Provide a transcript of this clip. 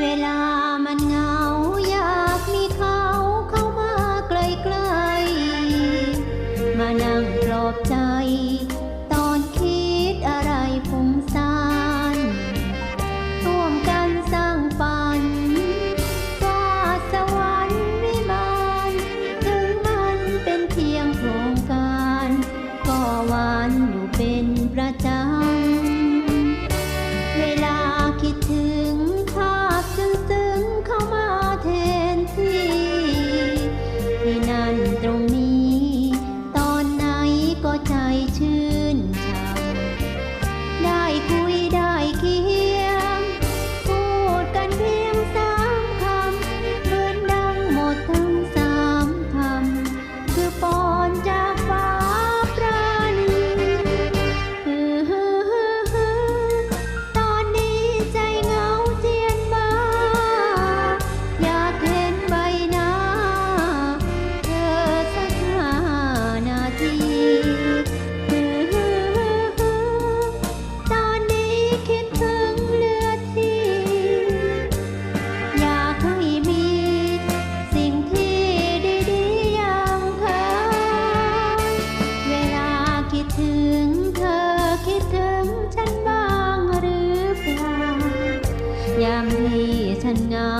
เวลามันเงาอยากมีเขาเข้ามาใกล้ๆมานั่งปลอบใจ ยามที่ฉันเหงา